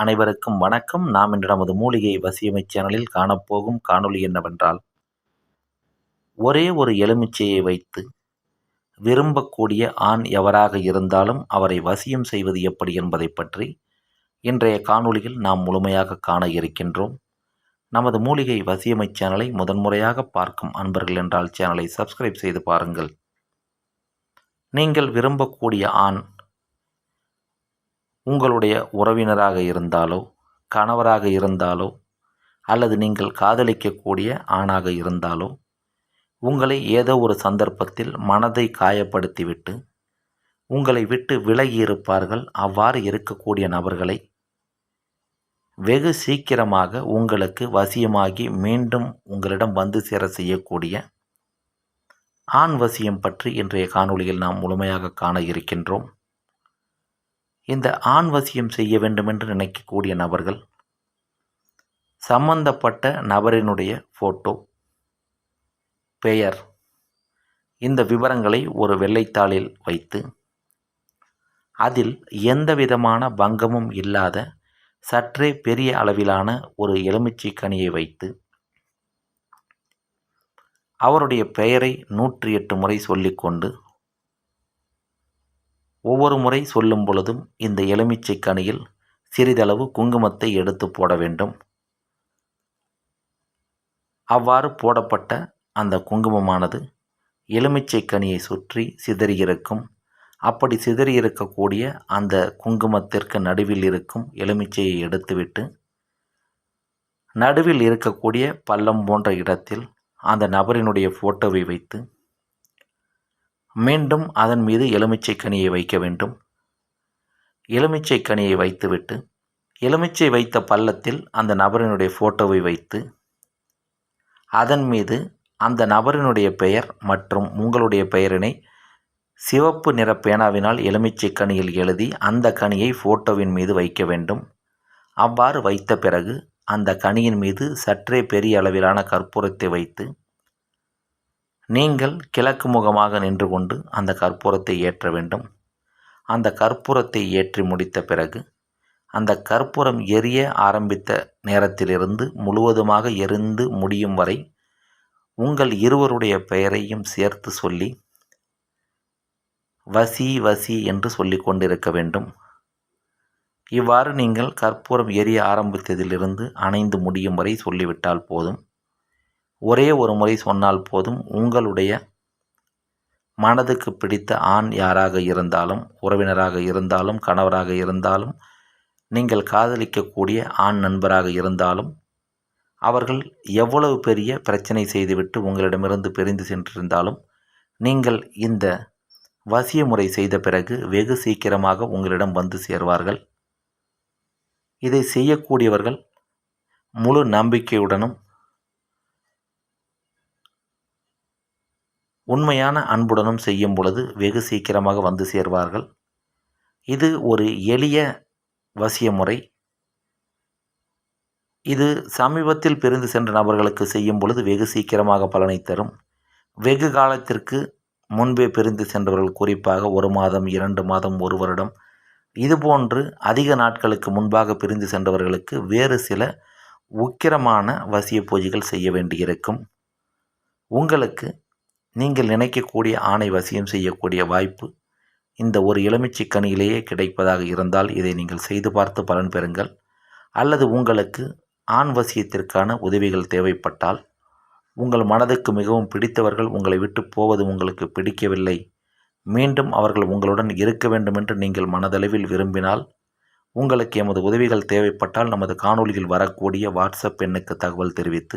அனைவருக்கும் வணக்கம். நாம் இன்று நமது மூலிகை வசியமை சேனலில் காணப்போகும் காணொளி என்னவென்றால் ஒரே ஒரு எலுமிச்சையை வைத்து விரும்பக்கூடிய ஆண் எவராக இருந்தாலும் அவரை வசியம் செய்வது எப்படி என்பதை பற்றி இன்றைய காணொளியில் நாம் முழுமையாக காண இருக்கின்றோம். நமது மூலிகை வசியமை சேனலை முதன்முறையாக பார்க்கும் அன்பர்கள் என்றால் சேனலை சப்ஸ்கிரைப் செய்து பாருங்கள். நீங்கள் விரும்பக்கூடிய ஆண் உங்களுடைய உறவினராக இருந்தாலோ கணவராக இருந்தாலோ அல்லது நீங்கள் காதலிக்கக்கூடிய ஆணாக இருந்தாலோ உங்களை ஏதோ ஒரு சந்தர்ப்பத்தில் மனதை காயப்படுத்திவிட்டு உங்களை விட்டு விலகி இருப்பார்கள். அவ்வாறு இருக்கக்கூடிய நபர்களை வெகு சீக்கிரமாக உங்களுக்கு வசியமாகி மீண்டும் உங்களிடம் வந்து சேர செய்யக்கூடிய ஆண் வசியம் பற்றி இன்றைய காணொளியில் நாம் முழுமையாக காண இருக்கின்றோம். இந்த ஆண் வசியம் செய்ய வேண்டுமென்று நினைக்கக்கூடிய நபர்கள் சம்பந்தப்பட்ட நபரினுடைய ஃபோட்டோ பெயர் இந்த விவரங்களை ஒரு வெள்ளைத்தாளில் வைத்து அதில் எந்த விதமான பங்கமும் இல்லாத சற்றே பெரிய அளவிலான ஒரு எலுமிச்சை கனியை வைத்து அவருடைய பெயரை நூற்றி எட்டு முறை சொல்லிக்கொண்டு ஒவ்வொரு முறை சொல்லும் பொழுதும் இந்த எலுமிச்சை கனியில் சிறிதளவு குங்குமத்தை எடுத்து போட வேண்டும். அவ்வாறு போடப்பட்ட அந்த குங்குமமானது எலுமிச்சை கனியை சுற்றி சிதறியிருக்கும். அப்படி சிதறியிருக்கக்கூடிய அந்த குங்குமத்திற்கு நடுவில் இருக்கும் எலுமிச்சையை எடுத்துவிட்டு நடுவில் இருக்கக்கூடிய பள்ளம் போன்ற இடத்தில் அந்த நபரினுடைய ஃபோட்டோவை வைத்து மீண்டும் அதன் மீது எலுமிச்சை கனியை வைக்க வேண்டும். எலுமிச்சை கனியை வைத்துவிட்டு எலுமிச்சை வைத்த பள்ளத்தில் அந்த நபரினுடைய ஃபோட்டோவை வைத்து அதன் மீது அந்த நபரினுடைய பெயர் மற்றும் உங்களுடைய பெயரினை சிவப்பு நிற பேனாவினால் எலுமிச்சை கனியில் எழுதி அந்த கனியை ஃபோட்டோவின் மீது வைக்க வேண்டும். அவ்வாறு வைத்த பிறகு அந்த கனியின் மீது சற்றே பெரிய அளவிலான கற்பூரத்தை வைத்து நீங்கள் கிழக்கு முகமாக நின்று கொண்டு அந்த கற்பூரத்தை ஏற்ற வேண்டும். அந்த கற்பூரத்தை ஏற்றி முடித்த பிறகு அந்த கற்பூரம் எரிய ஆரம்பித்த நேரத்திலிருந்து முழுவதுமாக எரிந்து முடியும் வரை உங்கள் இருவருடைய பெயரையும் சேர்த்து சொல்லி வசி வசி என்று சொல்லி கொண்டிருக்க வேண்டும். இவ்வாறு நீங்கள் கற்பூரம் எரிய ஆரம்பித்ததிலிருந்து அணைந்து முடியும் வரை சொல்லிவிட்டால் போதும். ஒரே ஒரு முறை சொன்னால் போதும் உங்களுடைய மனதுக்கு பிடித்த ஆண் யாராக இருந்தாலும் உறவினராக இருந்தாலும் கணவராக இருந்தாலும் நீங்கள் காதலிக்கக்கூடிய ஆண் நண்பராக இருந்தாலும் அவர்கள் எவ்வளவு பெரிய பிரச்சனை செய்துவிட்டு உங்களிடமிருந்து பிரிந்து சென்றிருந்தாலும் நீங்கள் இந்த வசிய முறை செய்த பிறகு வெகு சீக்கிரமாக உங்களிடம் வந்து சேர்வார்கள். இதை செய்யக்கூடியவர்கள் முழு நம்பிக்கையுடனும் உண்மையான அன்புடனும் செய்யும் பொழுது வெகு சீக்கிரமாக வந்து சேர்வார்கள். இது ஒரு எளிய வசிய முறை இது சமீபத்தில் பிரிந்து சென்ற நபர்களுக்கு செய்யும் பொழுது வெகு சீக்கிரமாக பலனை தரும். வெகு காலத்திற்கு முன்பே பிரிந்து சென்றவர்கள் குறிப்பாக ஒரு மாதம் இரண்டு மாதம் ஒரு வருடம். இதுபோன்று அதிக நாட்களுக்கு முன்பாக பிரிந்து சென்றவர்களுக்கு வேறு சில உக்கிரமான வசிய பூஜைகள் செய்ய வேண்டியிருக்கும். உங்களுக்கு நீங்கள் நினைக்கக்கூடிய ஆணை வசியம் செய்யக்கூடிய வாய்ப்பு இந்த ஒரு எலுமிச்சை கனியிலேயே கிடைப்பதாக இருந்தால் இதை நீங்கள் செய்து பார்த்து பலன் பெறுங்கள். அல்லது உங்களுக்கு ஆண் வசியத்திற்கான உதவிகள் தேவைப்பட்டால் உங்கள் மனதுக்கு மிகவும் பிடித்தவர்கள் உங்களை விட்டு போவது உங்களுக்கு பிடிக்கவில்லை. மீண்டும் அவர்கள் உங்களுடன் இருக்க வேண்டும் என்று நீங்கள் மனதளவில் விரும்பினால் உங்களுக்கு எமது உதவிகள் தேவைப்பட்டால் நமது காணொலியில் வரக்கூடிய வாட்ஸ்அப் எண்ணுக்கு தகவல் தெரிவித்து